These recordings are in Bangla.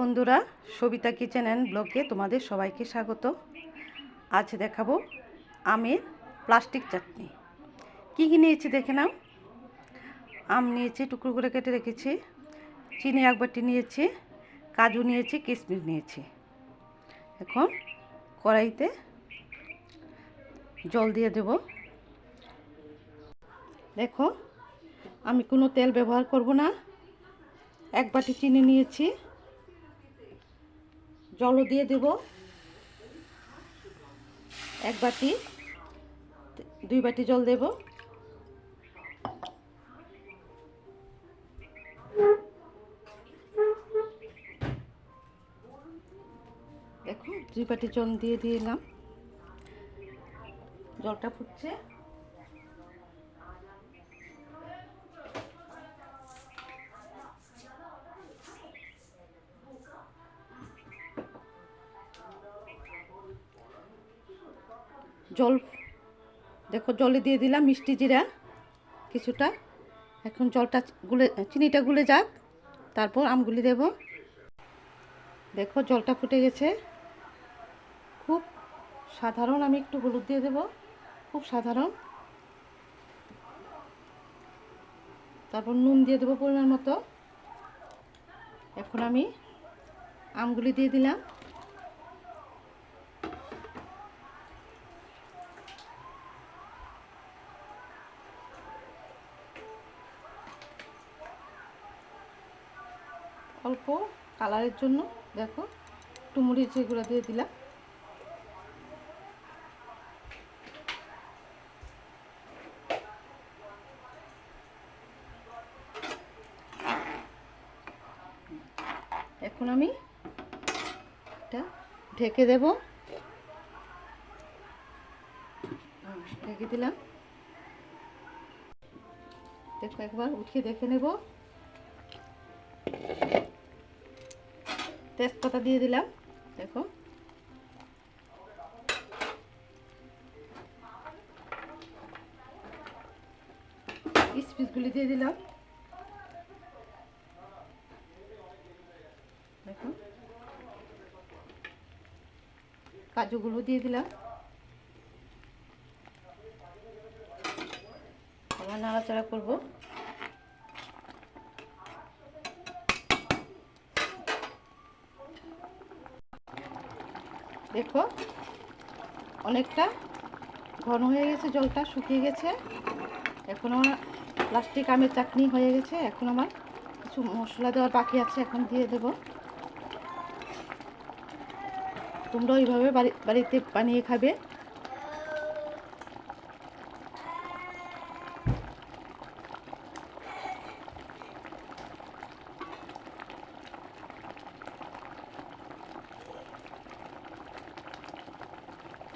বন্ধুরা, সবিতা কিচেন অ্যান্ড ব্লগে তোমাদের সবাইকে স্বাগত। আজ দেখাবো আমের প্লাস্টিক চাটনি। কী কী নিয়েছি দেখে নাও। আম নিয়েছি, টুকরো করে কেটে রেখেছি। চিনি এক বাটি নিয়েছি, কাজু নিয়েছি কিশমিশ নিয়েছি। এখন কড়াইতে জল দিয়ে দেব। দেখো, আমি কোনো তেল ব্যবহার করব না। এক বাটি চিনি নিয়েছি। জলও দিয়ে দেব। এক বাটি, দুই বাটি জল দেব। দেখো, দুই বাটি জল দিয়ে দিয়ে দিলাম জলটা ফুটছে। জল, দেখো জলে দিয়ে দিলাম মিষ্টি জিরা কিছুটা। এখন জলটা গুলে, চিনিটা গুলে যাক, তারপর আমগুলি দেব। দেখো জলটা ফুটে গেছে। খুব সাধারণ, আমি একটু হলুদ দিয়ে দেব। খুব সাধারণ। তারপর নুন দিয়ে দেবো পরিমাণ মতো। এখন আমি আমগুলি দিয়ে দিলাম। অল্প কালারের জন্য, দেখো, একটু গুঁড়া দিয়ে দিলাম। এখন আমি এটা ঢেকে দেব। ঢেকে দিলাম। দেখো, একবার উঠিয়ে দেখে নেব। তেজপাতা দিয়ে দিলাম দেখো। স্পিসগুলি দিয়ে দিলাম। দেখো। কাজুগুলো দিয়ে দিলাম। আবার নাড়াচাড়া করব। দেখো, অনেকটা ঘন হয়ে গেছে জলটা, শুকিয়ে গেছে। এখন আমার প্লাস্টিক আমের চাটনি হয়ে গেছে। এখন আমার কিছু মশলা দেওয়ার বাকি আছে, এখন দিয়ে দেব। তোমরা ওইভাবে বাড়ি, বাড়িতে বানিয়ে খাবে।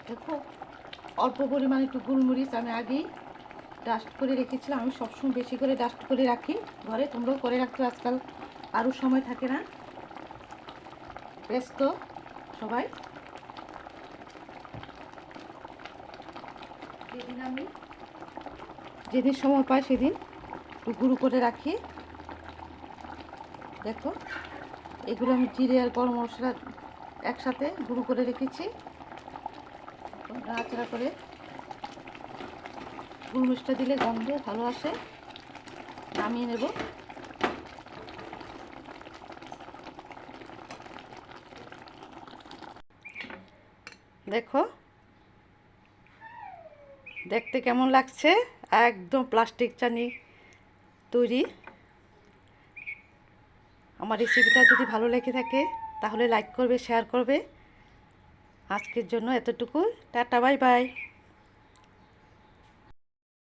দেখো, অল্প পরিমাণে একটু গোলমরিচ আমি আগেই ডাস্ট করে রেখেছিলাম। আমি সবসময় বেশি করে ডাস্ট করে রাখি ঘরে, তোমরাও করে রাখতে আজকাল আরও সময় থাকে না। ব্যস্ত সবাই। যেদিন আমি, যেদিন সময় পাই সেদিন একটু গুঁড়ো করে রাখি। দেখো, এগুলো আমি জিরে আর গরম মশলা একসাথে গুঁড়ো করে রেখেছি। নাড়াচাড়া করে গুলমরিচটা দিলে গন্ধ ভালো আসে। নামিয়ে নেব। দেখো, দেখতে কেমন লাগছে? একদম প্লাস্টিক চানি তৈরি। আমার রেসিপিটা যদি ভালো লেগে থাকে, তাহলে লাইক করবে শেয়ার করবে। আজকের জন্য এতটুকু। Tata bye bye.